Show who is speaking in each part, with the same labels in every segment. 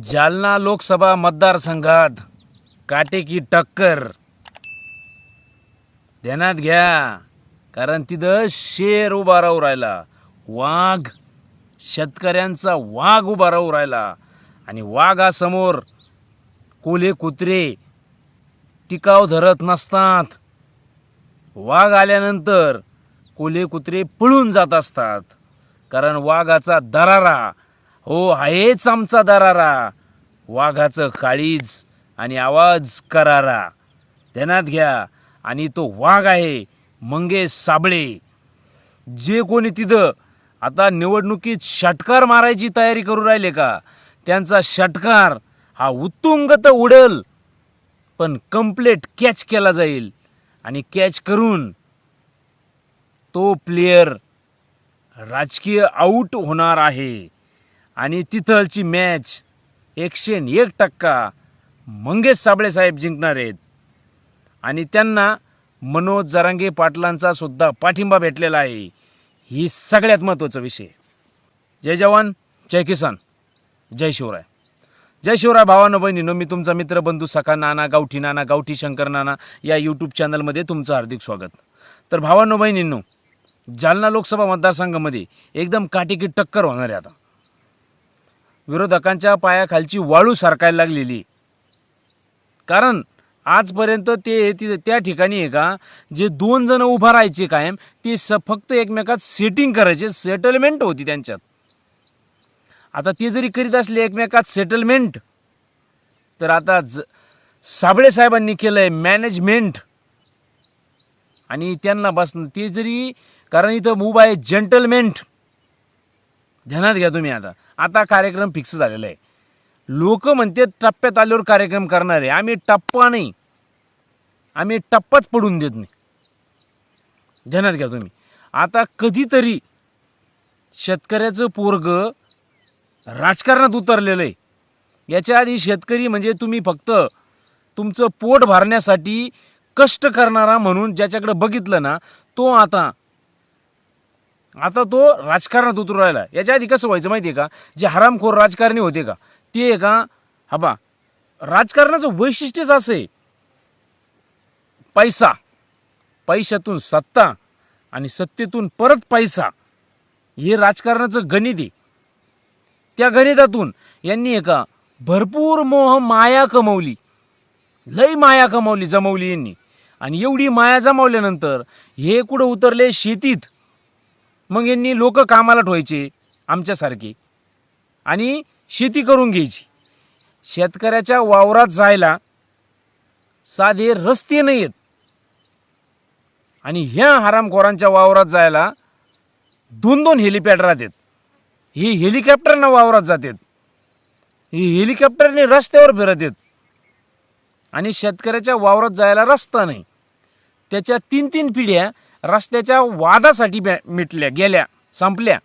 Speaker 1: जालना लोकसभा मतदारसंघात काटेकी टक्कर. ध्यानात घ्या कारण तिथं शेर उभा राहू राहिला. वाघ शेतकऱ्यांचा वाघ उभा राहू राहिला. आणि वाघासमोर कोले कुत्रे टिकाव धरत नसतात. वाघ आल्यानंतर कोले कुत्रे पळून जात असतात. कारण वाघाचा दरारा हो आहेच आमचा दरारा. वाघाचं काळीज आणि आवाज करारा. ध्यानात घ्या. आणि तो वाघ आहे मंगेश साबळे. जे कोणी तिथं आता निवडणुकीत षटकार मारायची तयारी करू राहिले का त्यांचा षटकार हा उत्तुंग तर उडेल. पण कम्प्लेट कॅच केला जाईल. आणि कॅच करून तो प्लेयर राजकीय आऊट होणार आहे. आणि तिथलची मॅच एकशे एक टक्का मंगेश साबळेसाहेब जिंकणार आहेत. आणि त्यांना मनोज जरांगे पाटलांचा सुद्धा पाठिंबा भेटलेला आहे. ही सगळ्यात महत्त्वाचा विषय. जय जवान जय किसान जय शिवराय. जय शिवराय भावानो बहिणीनो मी तुमचा मित्र बंधू सखा नाना गावठी नाना गावठी शंकर नाना या यूट्यूब चॅनलमध्ये तुमचं हार्दिक स्वागत. तर भावानो बहिणींनो जालना लोकसभा मतदारसंघामध्ये एकदम काटेकी टक्कर होणार आहे आता. विरोधकांच्या पायाखालची वाळू सरकायला लागलेली. कारण आजपर्यंत ते ती त्या ठिकाणी आहे का जे दोन जण उभा राहायचे कायम ते स फक्त एकमेकात सेटिंग करायचे सेटलमेंट होती त्यांच्यात. आता ते जरी करीत असले एकमेकात सेटलमेंट तर आता ज साबळे साहेबांनी केलंय मॅनेजमेंट आणि त्यांना बसणं ते जरी कारण इथं उभा आहे जंटलमेंट ध्यानात घ्या तुम्ही आता. आता कार्यक्रम फिक्स झालेला आहे. लोक म्हणते टप्प्यात आल्यावर कार्यक्रम करणार आहे. आम्ही टप्पा नाही. आम्ही टप्पाच पडून देत नाही. ध्यानात घ्या तुम्ही. आता कधीतरी शेतकऱ्याचं पोरग राजकारणात उतरलेलं आहे. याच्या आधी शेतकरी म्हणजे तुम्ही फक्त तुमचं पोट भरण्यासाठी कष्ट करणारा म्हणून ज्याच्याकडे बघितलं ना तो आता आता तो राजकारणात उतरू राहिला. याच्या आधी कसं व्हायचं माहिती आहे का? जे हरामखोर राजकारणी होते का? ते आहे का? हा बा राजकारणाचं वैशिष्ट्यच असं आहे. पैसा. पैशातून सत्ता आणि सत्तेतून परत पैसा. हे राजकारणाचं गणित आहे. त्या गणितातून यांनी एका भरपूर मोह माया कमवली. लई माया कमावली जमवली यांनी. आणि एवढी माया जमवल्यानंतर हे कुठं उतरले? शेतीत. मग यांनी लोक कामाला ठेवायचे आमच्यासारखे. आणि शेती करून घ्यायची. शेतकऱ्याच्या वावरात जायला साधे रस्ते नाही आहेत आणि ह्या हरामखोरांच्या वावरात जायला दोन दोन हेलिपॅड राहतात हे हेलिकॉप्टरनं वावरात जातात. हे हेलिकॉप्टरने रस्त्यावर फिरत आहेत आणि शेतकऱ्याच्या वावरात जायला रस्ता नाही. त्याच्या तीन तीन पिढ्या रस्त्याच्या वादासाठी बॅ- मिटल्या गेल्या संपल्या.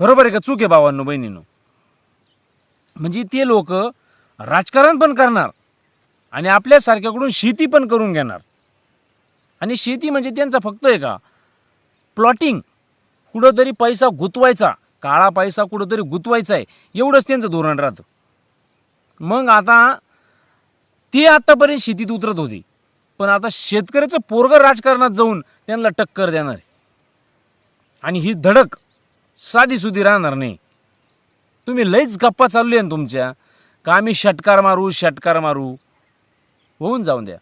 Speaker 1: बरोबर आहे का? चूक आहे भावांनो बहिणींनो. म्हणजे ते लोक राजकारण पण करणार आणि आपल्यासारख्याकडून शेती पण करून घेणार. आणि शेती म्हणजे त्यांचा फक्त आहे का? प्लॉटिंग. कुठंतरी पैसा गुतवायचा काळा पैसा कुठंतरी गुतवायचा आहे. एवढंच त्यांचं धोरण राहतं. मग आता ते आत्तापर्यंत शेतीत उतरत होती. पण आता शेतकऱ्याचं पोरग राजकारणात जाऊन त्यांना टक्कर देणार आणि ही धडक साधी सुधी राहणार नाही. तुम्ही लईच गप्पा चालू आहे ना तुमच्या. का आम्ही षटकार मारू षटकार मारू? होऊन जाऊन द्या.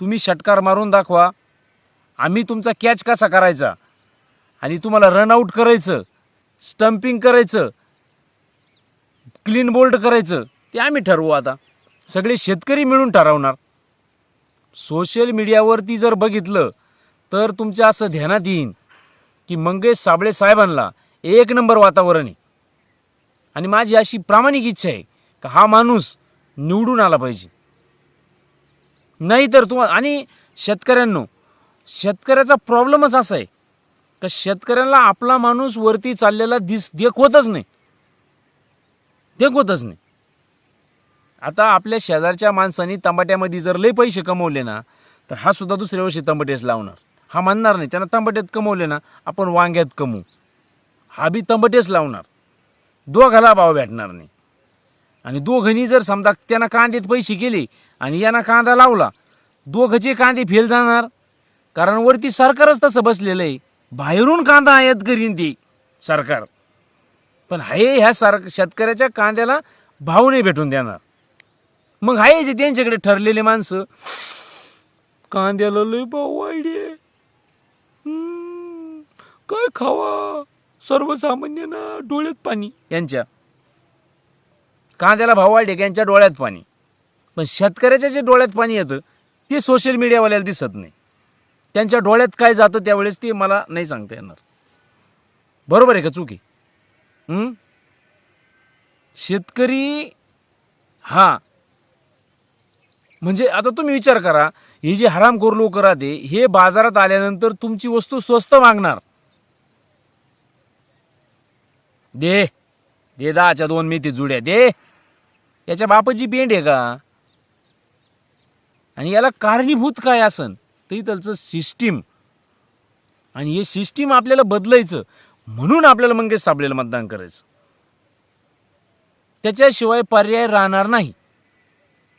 Speaker 1: तुम्ही षटकार मारून दाखवा. आम्ही तुमचा कॅच कसा करायचा? आणि तुम्हाला रनआउट करायचं स्टम्पिंग करायचं क्लीन बोल्ड करायचं ते आम्ही ठरवू आता. सगळे शेतकरी मिळून ठरवणार. सोशल मीडियावरती जर बघितलं तर तुमच्या असं ध्यानात येईन की मंगेश साबळे साहेबांना एक नंबर वातावरण आहे. आणि माझी अशी प्रामाणिक इच्छा आहे का हा माणूस निवडून आला पाहिजे. नाही तर तुम्हाला आणि शेतकऱ्यांनो शेतकऱ्याचा प्रॉब्लेमच असा आहे का शेतकऱ्यांना आपला माणूस वरती चाललेला दिस देखवतच नाही. देखवतच नाही. आता आपल्या शेजारच्या माणसांनी तंबाट्यामध्ये जर लई पैसे कमवले ना तर हा सुद्धा दुसऱ्या वर्षी तंबाटेच लावणार. हा म्हणणार नाही त्यांना तंबाट्यात कमवले ना आपण वांग्यात कमवू. हा बी तंबाटेच लावणार. दोघाला भाव भेटणार नाही. आणि दोघांनी जर समजा त्यांना कांद्यात पैसे केले आणि यांना कांदा लावला दोघांचे कांदे फेल जाणार. कारण वरती सरकारच तसं बसलेलं आहे. बाहेरून कांदा आयात करीन ते सरकार. पण हे ह्या सर शेतकऱ्याच्या कांद्याला भाव नाही भेटून देणार. मग आहे जे त्यांच्याकडे ठरलेले माणसं. कांद्याला लय भाव वाढले. हम्म, काय खावा? सर्वसामान्यांना डोळ्यात पाणी. यांच्या. कांद्याला भाव वाढे यांच्या डोळ्यात पाणी. पण शेतकऱ्याच्या जे डोळ्यात पाणी येतं ते सोशल मीडियावाल्याला दिसत नाही. त्यांच्या डोळ्यात काय जातं त्यावेळेस ते मला नाही सांगता येणार. बरोबर आहे का चुकी? शेतकरी हा म्हणजे आता तुम्ही विचार करा हे जे हरामखोर लोक राहते हे बाजारात आल्यानंतर तुमची वस्तू स्वस्त मागणार. दे दे दहाच्या दोन मेथी जुड्या दे. याच्या बापाची पेंड आहे का? आणि याला कारणीभूत काय असन? ते त्याचं सिस्टीम आणि हे सिस्टीम आपल्याला बदलायचं म्हणून आपल्याला मंगेश साबळेला मतदान करायचं. त्याच्याशिवाय पर्याय राहणार नाही.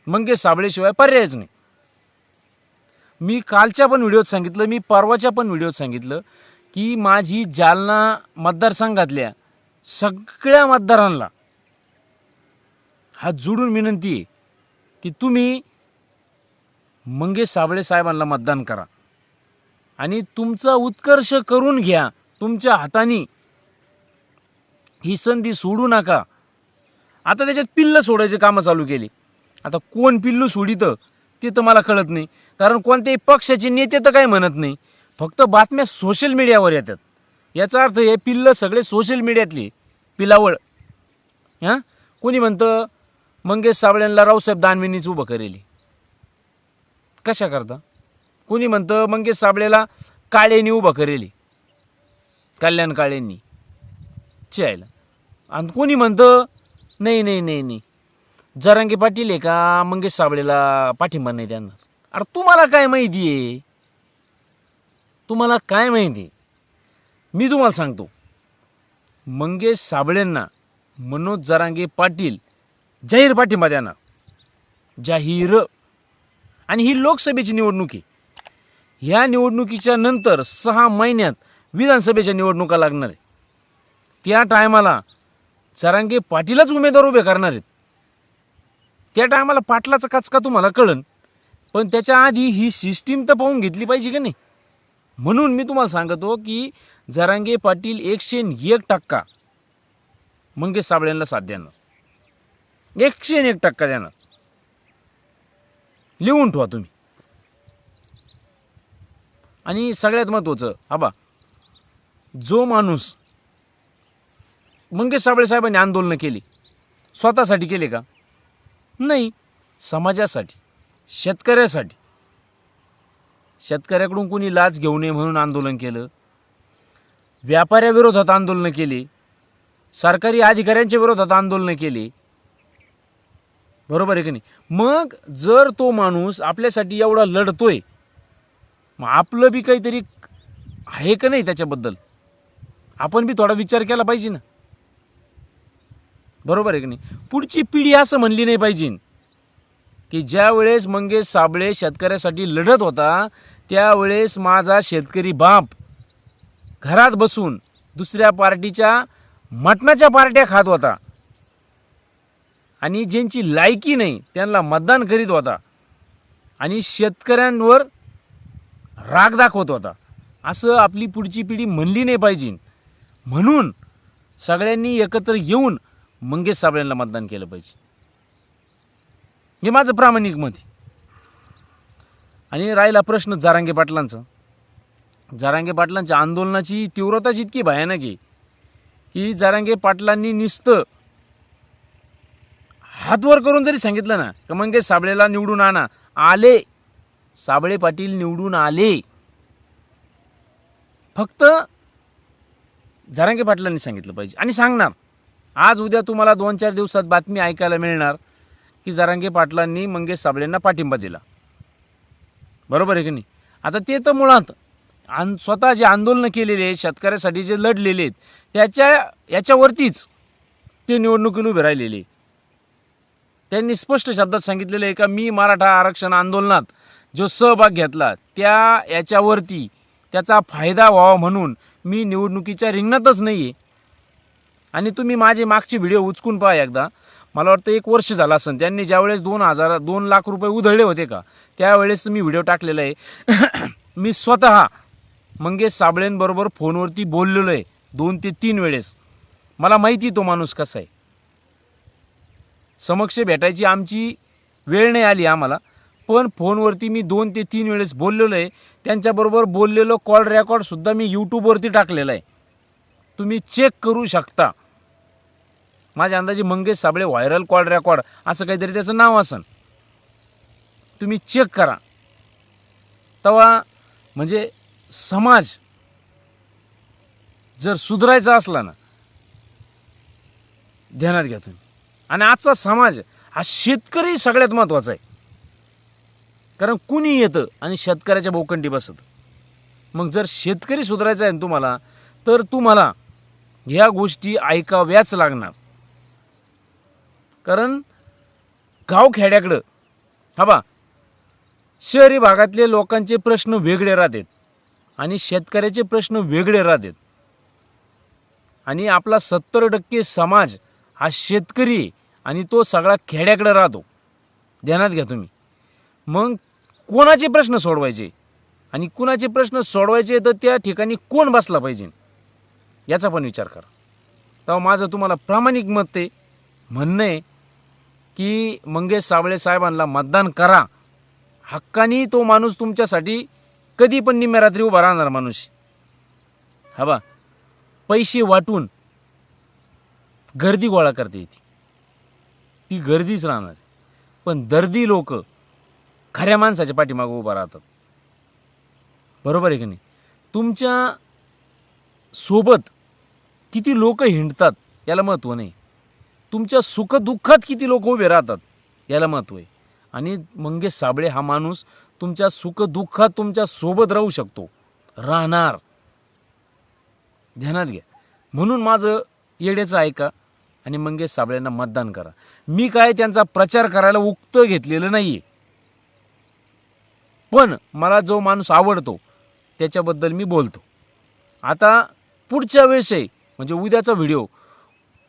Speaker 1: मंगेश साबळेशिवाय पर्यायच नाही. मी कालच्या पण व्हिडिओत सांगितलं मी परवाच्या पण व्हिडिओत सांगितलं की माझी जालना मतदारसंघातल्या सगळ्या मतदारांना हा जुडून विनंती आहे की तुम्ही मंगेश साबळे साहेबांना मतदान करा. आणि तुमचा उत्कर्ष करून घ्या तुमच्या हाताने ही संधी सोडू नका. आता त्याच्यात पिल्लं सोडायचे कामं चालू केली. आता कोण पिल्लू सोडितं ते तर मला कळत नाही. कारण कोणत्याही पक्षाचे नेते तर काही म्हणत नाही. फक्त बातम्या सोशल मीडियावर येतात. याचा अर्थ हे पिल्लं सगळे सोशल मीडियातली पिलावळ. हां? कोणी म्हणतं मंगेश साबळ्यांना रावसाहेब दानवेंनीच उभं करेली. कशा करता? कोणी म्हणतं मंगेश साबळेला काळेनी उभं करेली. कल्याण काळेंनी. चियायला आणि कोणी म्हणतं नाही नाही नाही नाही. जरांगे पाटील आहे का? मंगेश साबळेला पाठिंबा नाही देणार. अरे तुम्हाला काय माहिती आहे? तुम्हाला काय माहिती आहे? मी तुम्हाला सांगतो. मंगेश साबळेंना मनोज जरांगे पाटील जाहीर पाठिंबा द्याना जाहीर. आणि ही लोकसभेची निवडणूक आहे. ह्या निवडणुकीच्या नंतर सहा महिन्यात विधानसभेच्या निवडणुका लागणार आहे त्या टायमाला जरांगे पाटीलच उमेदवार उभे करणार आहेत. त्या टायमाला पाटलाचा कचका तुम्हाला कळन? पण त्याच्या आधी ही सिस्टीम तर पाहून घेतली पाहिजे का नाही? म्हणून मी तुम्हाला सांगतो की जरांगे पाटील एकशे एक टक्का मंगेश साबळ्यांना साथ देणार. एकशे एक टक्का देणार. लिहून ठेवा तुम्ही. आणि सगळ्यात महत्त्वाचं आबा जो माणूस मंगेश साबळे साहेबांनी आंदोलनं केली स्वतःसाठी केले का? नाही समाजासाठी शेतकऱ्यासाठी. शेतकऱ्याकडून कोणी लाच घेऊ नये म्हणून आंदोलन केलं. व्यापाऱ्याविरोधात आंदोलनं केली. सरकारी अधिकाऱ्यांच्या विरोधात आंदोलनं केली. बरोबर आहे की नाही? मग जर तो माणूस आपल्यासाठी एवढा लढतोय मग आपलं बी काहीतरी आहे का नाही त्याच्याबद्दल? आपण बी थोडा विचार केला पाहिजे ना. बरोबर आहे की नाही? पुढची पिढी असं म्हणली नाही पाहिजे. की ज्या वेळेस मंगेश साबळे शेतकऱ्यासाठी लढत होता त्यावेळेस माझा शेतकरी बाप घरात बसून दुसऱ्या पार्टीच्या मटणाच्या पार्ट्या खात होता. आणि ज्यांची लायकी नाही त्यांना मतदान करीत होता. आणि शेतकऱ्यांवर राग दाखवत होता. असं आपली पुढची पिढी म्हणली नाही पाहिजे. म्हणून सगळ्यांनी एकत्र येऊन मंगेश साबळेंना मतदान केलं पाहिजे. हे माझं प्रामाणिक मत आहे. आणि राहिला प्रश्न जारांगे पाटलांचा. जारांगे पाटलांच्या आंदोलनाची तीव्रताच इतकी भयानक आहे की जारांगे पाटलांनी नुसतं हातवर करून जरी सांगितलं ना का मंगेश साबळेला निवडून आणा आले. साबळे पाटील निवडून आले. फक्त जारांगे पाटलांनी सांगितलं पाहिजे. आणि सांगणार आज उद्या तुम्हाला दोन चार दिवसात बातमी ऐकायला मिळणार की जरांगे पाटलांनी मंगेश साबळेंना पाठिंबा दिला. बरोबर आहे की नाही? आता ते तर मुळात आन स्वतः जे आंदोलनं केलेले आहेत शेतकऱ्यासाठी जे लढलेले आहेत त्याच्या याच्यावरतीच ते निवडणुकीला उभे राहिलेले त्यांनी स्पष्ट शब्दात सांगितलेलं आहे का मी मराठा आरक्षण आंदोलनात जो सहभाग घेतला त्या याच्यावरती त्याचा फायदा व्हावा म्हणून मी निवडणुकीच्या रिंगणातच नाही आहे आणि तुम्ही माझे मागचे व्हिडिओ उचकून पहा एकदा. मला वाटतं एक वर्ष झालं असेल. त्यांनी ज्यावेळेस दोन हजार दोन लाख रुपये उधळले होते का त्यावेळेस मी व्हिडिओ टाकलेला आहे. मी स्वतः मंगेश साबळेंबरोबर फोनवरती बोललेलो आहे दोन ते तीन वेळेस. मला माहिती तो माणूस कसा आहे. समक्ष भेटायची आमची वेळ नाही आली आम्हाला पण फोनवरती मी दोन ते तीन वेळेस बोललेलो आहे. त्यांच्याबरोबर बोललेलो कॉल रेकॉर्डसुद्धा मी यूट्यूबवरती टाकलेला आहे. तुम्ही चेक करू शकता. माझ्या अंदाजे Mangesh Sable viral call record असं काहीतरी त्याचं नाव असन. तुम्ही चेक करा. तेव्हा म्हणजे समाज जर सुधारायचा असला ना ध्यानात घ्या तुम्ही. आणि आजचा समाज हा शेतकरी सगळ्यात महत्त्वाचा आहे. कारण कुणी येतं आणि शेतकऱ्याच्या भोकंडी बसत. मग जर शेतकरी सुधारायचा आहे ना तुम्हाला तर तुम्हाला ह्या गोष्टी ऐकाव्याच लागणार. कारण गावखेड्याकडं हा बा शहरी भागातले लोकांचे प्रश्न वेगळे राहतात आणि शेतकऱ्याचे प्रश्न वेगळे राहतात. आणि आपला सत्तर टक्के समाज हा शेतकरी आणि तो सगळा खेड्याकडे राहतो. ध्यानात घ्या तुम्ही. मग कोणाचे प्रश्न सोडवायचे? आणि कुणाचे प्रश्न सोडवायचे तर त्या ठिकाणी कोण बसला पाहिजे? याचा पण विचार करा. तेव्हा माझं तुम्हाला प्रामाणिक मत ते म्हणणं आहे की मंगेश साबळे साहेबांना मतदान करा. हक्कानी तो माणूस तुमच्यासाठी कधी पण निम्म्या रात्री उभा राहणार माणूस. हा बा पैसे वाटून गर्दी गोळा करते येते ती गर्दीच राहणार पण दर्दी लोक खऱ्या माणसाच्या पाठीमागं उभा राहतात. बरोबर आहे की नाही? तुमच्यासोबत किती लोक हिंडतात याला महत्त्व नाही. तुमच्या सुखदुःखात किती लोक उभे राहतात याला महत्त्व आहे. आणि मंगेश साबळे हा माणूस तुमच्या सुखदुःखात तुमच्यासोबत राहू शकतो. राहणार. ध्यानात घ्या. म्हणून माझं येड्याचं ऐका आणि मंगेश साबळेंना मतदान करा. मी काय त्यांचा प्रचार करायला उक्त घेतलेलं नाही आहे पण मला जो माणूस आवडतो त्याच्याबद्दल मी बोलतो. आता पुढच्या वेळेस आहे. म्हणजे उद्याचा व्हिडिओ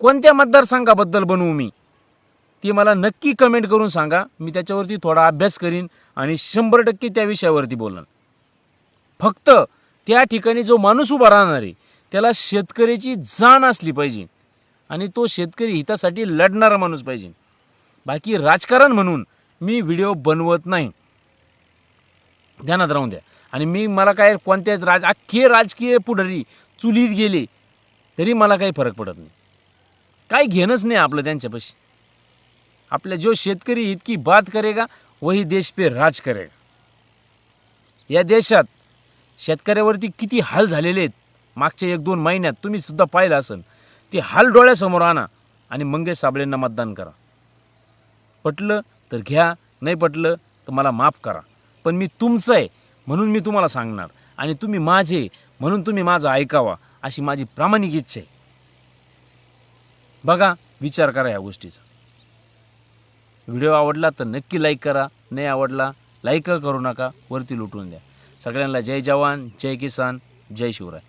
Speaker 1: कोणत्या मतदारसंघाबद्दल बनवू मी? ती मला नक्की कमेंट करून सांगा. मी त्याच्यावरती थोडा अभ्यास करीन आणि शंभर टक्के त्या विषयावरती बोलन फक्त त्या ठिकाणी जो माणूस उभा राहणार आहे त्याला शेतकऱ्याची जाण असली पाहिजे आणि तो शेतकरी हितासाठी लढणारा माणूस पाहिजे. बाकी राजकारण म्हणून मी व्हिडिओ बनवत नाही. ध्यानात राहून द्या. आणि मी मला काय कोणत्याच राज अख्खे राजकीय पुढारी चुलीत गेले तरी मला काही फरक पडत नाही. काही घेणंच नाही आपलं त्यांच्यापाशी. आपल्या जो शेतकरी इतकी बात करेगा वही देश पे राज करेगा. या देशात शेतकऱ्यावरती किती हाल झालेले आहेत. मागच्या एक दोन महिन्यात तुम्ही सुद्धा पाहिलं असेल ते हाल डोळ्यासमोर आणा आणि मंगेश साबळेंना मतदान करा. पटलं तर घ्या नाही पटलं तर मला माफ करा. पण मी तुमचं आहे म्हणून मी तुम्हाला सांगणार. आणि तुम्ही माझे म्हणून तुम्ही माझं ऐकावा. अशी माझी प्रामाणिक इच्छा आहे. बघा विचार करा या गोष्टीचा. व्हिडिओ आवडला तर नक्की लाईक करा. नाही आवडला लाईक करू नका. वरती लुटून द्या. सगळ्यांना जय जवान जय किसान जय शिवराय.